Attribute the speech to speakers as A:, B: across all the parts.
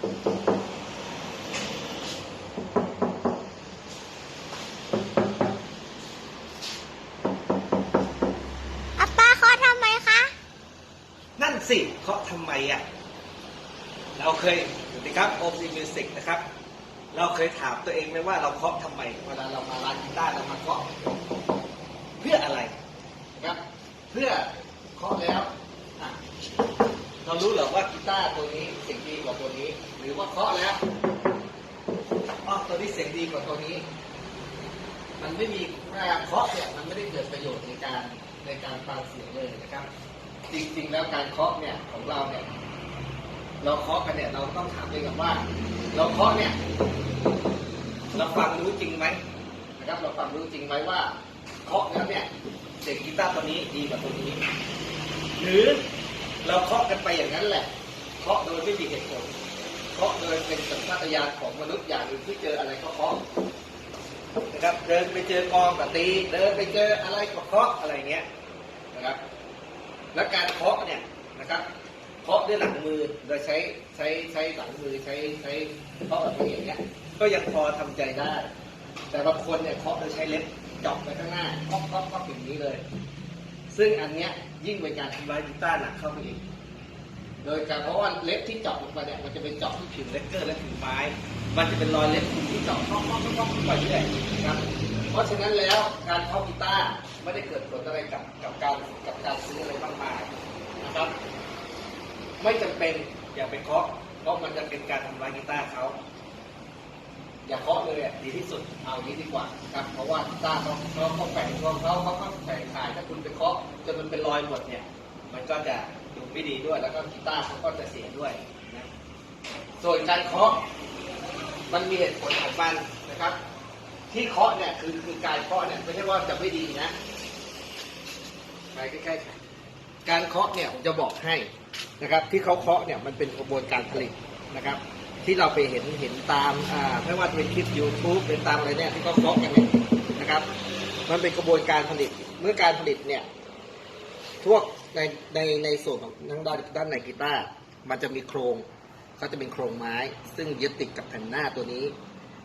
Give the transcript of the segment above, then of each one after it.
A: อาป้าเขาทำไมคะ
B: นั่นสิเคาะทำไมอะ เราเคยสวัสดีครับโอซีมิวสิกนะครับ เราเคยถามตัวเองไหมว่าเราเคาะทำไม เวลาเรามาร้านกีตาร์เรามาเคาะเพื่ออะไรนะครับ เพื่อเคาะแล้วอะเรารู้เหรอว่ากีตาร์ตัวนี้เสียงดีกว่าตัว หรือว่าเคาะแล้วอ๋อตัวนี้เสียงดีกว่าตัวนี้ มันไม่มีการเคาะเนี่ยมันไม่ได้เกิดประโยชน์ในการในการฟังเสียงเลยนะครับ จริงๆแล้วการเคาะเนี่ยของเราเนี่ยเราเคาะกันเนี่ยเราต้องถามตัวเองก่อนว่า เราเคาะเนี่ยเราฟังรู้จริงไหมนะครับ เราฟังรู้จริงไหมว่าเคาะแล้วเนี่ยเสียงกีตาร์ตัวนี้ดีกว่าตัวนี้ หรือเราเคาะกันไปอย่างนั้นแหละเคาะโดยไม่มีเหตุผล เคาะโดยเป็นสัญชาตญาณของมนุษย์อย่างหนึ่งที่เจออะไรก็เคาะนะครับ เดินไปเจอกองก็ตี เดินไปเจออะไรก็เคาะอะไรเงี้ยนะครับ และการเคาะเนี่ยนะครับเคาะด้วยหลังมือโดยใช้ใช้ใช้หลังมือใช้ใช้เคาะแบบนี้อย่างเงี้ยก็ยังพอทำใจได้ แต่บางคนเนี่ยเคาะโดยใช้เล็บจาะไปข้างหน้าเคาะเคาะเคาะอย่างนี้เลย ซึ่งอันเนี้ยยิ่งเป็นการทำลายกีตาร์หนักเข้าไปอีก โดยการเพราะว่าเล็บที่เจาะลงไปเนี่ยมันจะเป็นเจาะที่ผิวเล็กเกอร์และผิวไม้ มันจะเป็นรอยเล็บที่เจาะเคาะเคาะเคาะเคาะไปเรื่อยนะครับเพราะฉะนั้นแล้วการเคาะกีตาร์ไม่ได้เกิดผลอะไรกับกับการกับการซื้ออะไรมากมายนะครับ ไม่จำเป็นอย่าไปเคาะเพราะมันจะเป็นการทำลายกีตาร์เขาอย่าเคาะเลยอะดีที่สุดเอานี้ดีกว่าครับเพราะว่ากีตาร์เขาเขาเขาแฝงของเขาเขาเขาแฝงขายถ้าคุณไปเคาะจนมันเป็นรอยหมดเนี่ย มันก็จะ ดูไม่ดีด้วย แล้วก็กีตาร์เขาก็จะเสียด้วยนะส่วนการเคาะมันมีเหตุผลของมันนะครับ ที่เคาะเนี่ยคือคือการเคาะเนี่ยไม่ใช่ว่าจะไม่ดีนะไปใกล้ๆการเคาะเนี่ยผมจะบอกให้นะครับ ที่เขาเคาะเนี่ยมันเป็นกระบวนการผลิตนะครับ ที่เราไปเห็นเห็นตามอ่าไม่ว่าจะเป็นคลิป YouTube เป็นตามอะไรเนี่ยที่เขาเคาะกันเนี่ยนะครับ มันเป็นกระบวนการผลิตเมื่อการผลิตเนี่ยพวก ในในในส่วนของทางด้านด้านในกีตาร์มันจะมีโครงเขาจะเป็นโครงไม้ ซึ่งยึดติดกับแผ่นหน้าตัวนี้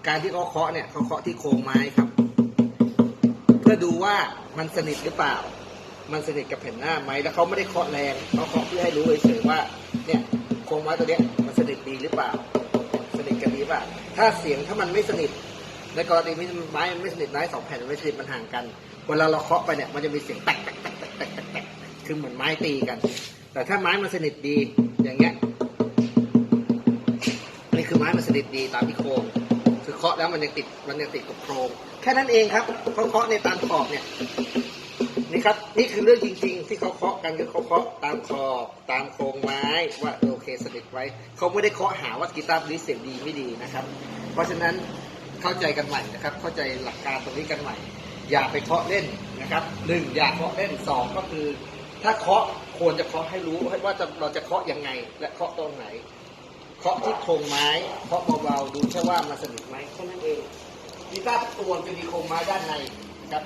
B: การที่เขาเคาะเนี่ยเขาเคาะที่โครงไม้ครับ เพื่อดูว่ามันสนิทหรือเปล่า มันสนิทกับแผ่นหน้าไหมแล้วเขาไม่ได้เคาะแรงเขาเคาะเพื่อให้รู้เฉยๆว่าเนี่ยโครงไม้ตัวเนี้ยมันสนิทดีหรือเปล่า สนิทกันดีหรือเปล่าถ้าเสียงถ้ามันไม่สนิทในกรณีที่ไม้ไม่สนิทไม้สองแผ่นไม่สนิทมันห่างกัน เวลาเราเคาะไปเนี่ยมันจะมีเสียงแตกแตกแตกแตกแตกแตกแตก คือเหมือนไม้ตีกัน แต่ถ้าไม้มันสนิทดีอย่างเงี้ยนี่คือไม้มันสนิทดีตามที่โครงคือเคาะแล้วมันยังติดมันยังติดกับโครงแค่นั้นเองครับเขาเคาะในตามขอบเนี่ยนี่ครับนี่คือเรื่องจริง ๆ ที่เขาเคาะกันคือเขาเคาะตามขอบตามโครงไม้ว่าโอเคสนิทไว้เขาไม่ได้เคาะหาว่ากีตาร์นี้เสียงดีไม่ดีนะครับ เพราะฉะนั้นเข้าใจกันใหม่นะครับ เข้าใจหลักการตรงนี้กันใหม่ อย่าไปเคาะเล่นนะครับหนึ่งอย่าเคาะเล่นสองก็คือ ถ้าเคาะควรจะเคาะให้รู้ว่าจะเราจะเคาะยังไง และเคาะตรงไหน เคาะที่โครงไม้ เคาะเบาๆดูแค่ว่ามันสนิทไหมแค่นั้นเองกีตาร์ทุกตัวจะมีโครงไม้ด้านในนะครับ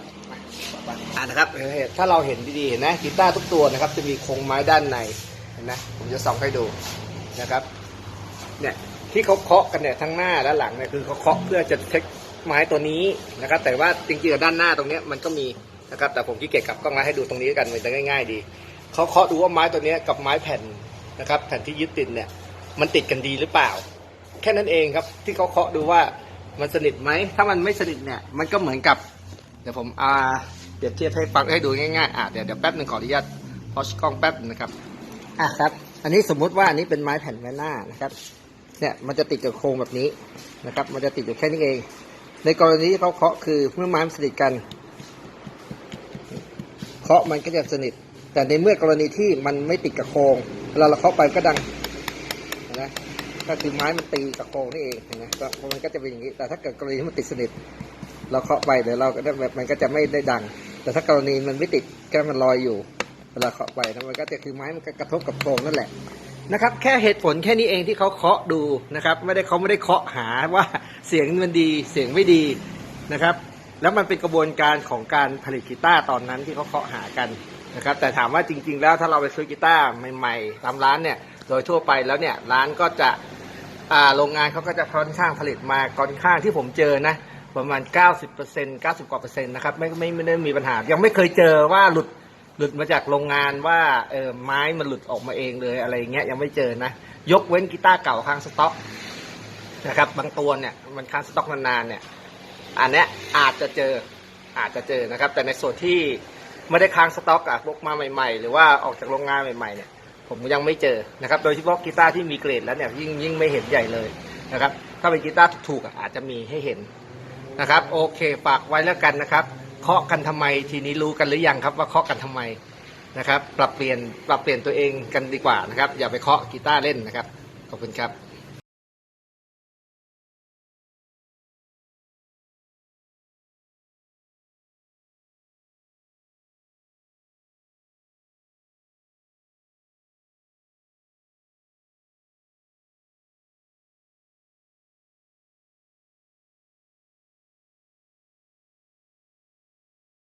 B: อ่านะครับถ้าเราเห็นดีๆเห็นะกีตาร์ทุกตัวนะครับ จะมีโครงไม้ด้านในเห็นะผมจะส่องให้ดูนะครับเนี่ยที่เขาเคาะกันเนี่ยทั้งหน้าและหลังเนี่ยคือเขาเคาะเพื่อจะเช็คไม้ตัวนี้นะครับ แต่ว่าจริงๆด้านหน้าตรงเนี้ยมันก็มี นะครับแต่ผมขี้เกียจกลับกล้องมาให้ดูตรงนี้กันมันจะง่าย ๆ ดีเขาเคาะดูว่าไม้ตัวนี้กับไม้แผ่นนะครับแผ่นที่ยึดติดเนี่ยมันติดกันดีหรือเปล่า แค่นั้นเองครับที่เขาเคาะดูว่ามันสนิทไหมถ้ามันไม่สนิทเนี่ยมันก็เหมือนกับ เดี๋ยวผมอาเปรียบเทียบให้ฟังให้ดูง่ายๆอะเดี๋ยวเดี๋ยวแป๊บหนึ่งขออนุญาตพอชกล้องแป๊บนะครับอะครับ อันนี้สมมุติว่าอันนี้เป็นไม้แผ่นไม้หน้านะครับเนี่ยมันจะติดกับโครงแบบนี้นะครับ มันจะติดอยู่แค่นี้เอง ในกรณีที่เขาเคาะคือเมื่อไม้มันสนิทกัน เคาะมันก็จะสนิท แต่ในเมื่อกรณีที่มันไม่ติดกับโครงเวลาเราเคาะไปก็ดังนะก็คือไม้มันตีกับโครงนี่เองนไหมก็มันก็จะเป็นอย่างนี้ แต่ถ้าเกิดกรณีที่มันติดสนิท เราเคาะไปเดี๋ยวเราก็แบบมันก็จะไม่ได้ดัง แต่ถ้ากรณีมันไม่ติดแค่มันลอยอยู่ เวลาเคาะไปนะมันก็จะคือไม้มันก็กระทบกับโครงนั่นแหละนะครับแค่เหตุผลแค่นี้เองที่เขาเคาะดูนะครับ ไม่ได้เขาไม่ได้เคาะหาว่าเสียงมันดีเสียงไม่ดีนะครับ แล้วมันเป็นกระบวนการของการผลิตกีตาร์ตอนนั้นที่เขาเคาะหากันนะครับแต่ถามว่าจริง ๆ แล้วถ้าเราไปซื้อกีตาร์ใหม่ๆตามร้านเนี่ยโดยทั่วไปแล้วเนี่ยร้านก็จะโรงงานเขาก็จะค่อนข้างผลิตมาค่อนข้างที่ผมเจอนะประมาณ 90% 90กว่าเปอร์เซ็นต์นะครับไม่ไม่ไม่ได้มีปัญหา ยังไม่เคยเจอว่าหลุดหลุดมาจากโรงงานว่าเออไม้มันหลุดออกมาเองเลยอะไรเงี้ยยังไม่เจอนะ ยกเว้นกีตาร์เก่าค้างสต็อกนะครับบางตัวเนี่ยมันค้างสต็อกนานๆเนี่ย อันเนี้ยอาจจะเจออาจจะเจอนะครับ แต่ในส่วนที่ไม่ได้ค้างสต็อกอะพกมาใหม่ๆ หรือว่าออกจากโรงงานใหม่ๆเนี่ยผมยังไม่เจอนะครับ โดยเฉพาะกีตาร์ที่มีเกรดแล้วเนี่ยยิ่งยิ่งไม่เห็นใหญ่เลยนะครับ ถ้าเป็นกีตาร์ถูกๆอะอาจจะมีให้เห็นนะครับ โอเคฝากไว้แล้วกันนะครับ เคาะกันทำไมทีนี้รู้กันหรือยังครับ ว่าเคาะกันทำไมนะครับ ปรับเปลี่ยนปรับเปลี่ยนตัวเองกันดีกว่านะครับ อย่าไปเคาะกีตาร์เล่นนะครับ ขอบคุณครับ